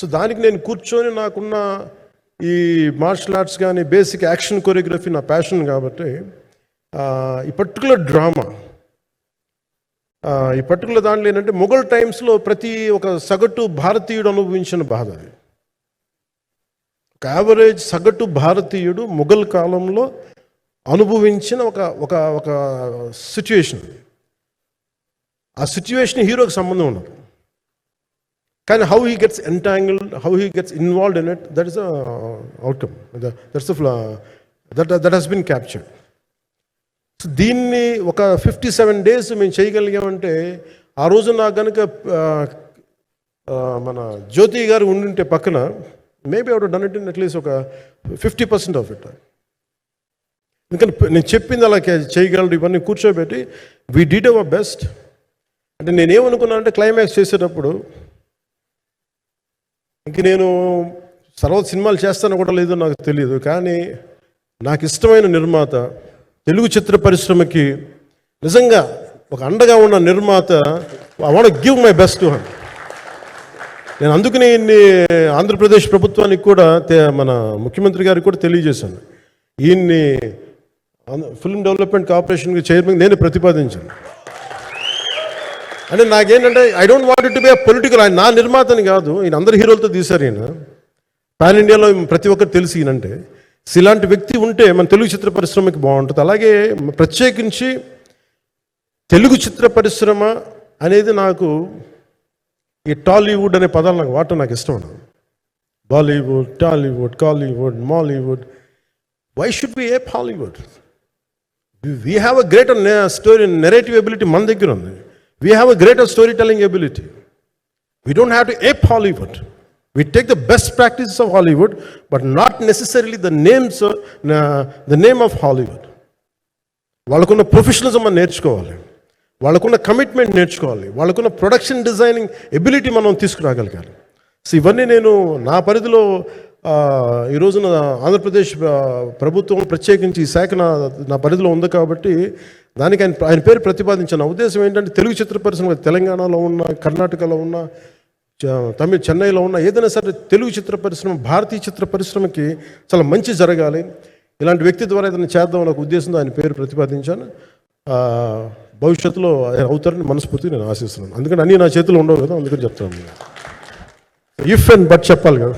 So దానికి నేను కూర్చొని నాకున్న ఈ మార్షల్ ఆర్ట్స్ కానీ బేసిక్ యాక్షన్ కొరియోగ్రఫీ నా ప్యాషన్ కాబట్టి ఈ పర్టికులర్ డ్రామా ఈ పర్టికులర్ దాంట్లో ఏంటంటే మొఘల్ టైమ్స్లో ప్రతి ఒక సగటు భారతీయుడు అనుభవించిన బాధ అది. ఒక యావరేజ్ సగటు భారతీయుడు మొఘల్ కాలంలో అనుభవించిన ఒక ఒక ఒక సిచ్యువేషన్ ఆ సిచ్యువేషన్ హీరోకి సంబంధం ఉండదు. కానీ how he gets entangled how he gets involved in it that is outcome that's that that has been captured so దీన్ని ఒక ఫిఫ్టీ సెవెన్ డేస్ మేము చేయగలిగామంటే ఆ రోజు నాకు కనుక మన జ్యోతి గారు ఉండింటే పక్కన maybe outdone it in at least ఒక ఫిఫ్టీ పర్సెంట్ ఆఫ్ ఇట్ ఎందుకంటే నేను చెప్పింది అలా చేయగలరు ఇవన్నీ కూర్చోబెట్టి వీ డీడ్ అవర్ బెస్ట్ అంటే నేనేమనుకున్నానంటే క్లైమాక్స్ చేసేటప్పుడు ఇంక నేను తర్వాత సినిమాలు చేస్తానో కూడా లేదో నాకు తెలియదు కానీ నాకు ఇష్టమైన నిర్మాత తెలుగు చిత్ర పరిశ్రమకి నిజంగా ఒక అండగా ఉన్న నిర్మాత I want give my best to నేను అందుకనే ఇన్ని ఆంధ్రప్రదేశ్ ప్రభుత్వానికి కూడా మన ముఖ్యమంత్రి గారికి కూడా తెలియజేశాను. ఈయన్ని ఫిల్మ్ డెవలప్మెంట్ కార్పొరేషన్కి చైర్మన్ నేను ప్రతిపాదించాను. అంటే నాకేంటంటే I don't want to be political ఆయన నా నిర్మాతని కాదు ఈయన అందరు హీరోలతో తీశారు ఈయన. పాన్ ఇండియాలో ప్రతి ఒక్కరు తెలిసి ఈయనంటే. ఇలాంటి వ్యక్తి ఉంటే మన తెలుగు చిత్ర పరిశ్రమకి బాగుంటుంది. అలాగే ప్రత్యేకించి తెలుగు చిత్ర పరిశ్రమ అనేది నాకు ఈ టాలీవుడ్ అనే పదాలు నాకు వాడటం నాకు ఇష్టం ఉండదు. Bollywood Tollywood Kollywood Mollywood why should be a Hollywood we have a greater story narrative ability మన దగ్గర ఉంది. We have a greater story telling ability we don't have to ape Hollywood we take the best practices of Hollywood but not necessarily the names the name of Hollywood వాళ్ళకున్న professionalism మనం నేర్చుకోవాలి. వాళ్ళకున్న commitment నేర్చుకోవాలి. వాళ్ళకున్న production designing ability మనం తీసుకురాగలగాలి. So ఇవన్నీ నేను నా పరిధిలో ఈ రోజున ఆంధ్రప్రదేశ్ ప్రభుత్వం ప్రత్యేకించి ఈ శాఖ నా నా పరిధిలో ఉంది కాబట్టి దానికి ఆయన ఆయన పేరు ప్రతిపాదించిన. ఉద్దేశం ఏంటంటే తెలుగు చిత్ర పరిశ్రమ తెలంగాణలో ఉన్న కర్ణాటకలో ఉన్న చ- తమిళ చెన్నైలో ఉన్న ఏదైనా సరే తెలుగు చిత్ర పరిశ్రమ భారతీయ చిత్ర పరిశ్రమకి చాలా మంచి జరగాలి. ఇలాంటి వ్యక్తి ద్వారా ఏదైనా చేద్దాం అనే ఒక ఉద్దేశంతో ఆయన పేరు ప్రతిపాదించాను. భవిష్యత్తులో ఆయన అవుతారని మనస్ఫూర్తిగా నేను ఆశిస్తున్నాను. అందుకని అన్నీ నా చేతిలో ఉండవు కదా అందుకని చెప్తాను ఇఫ్ అండ్ బట్ చెప్పాలి కదా.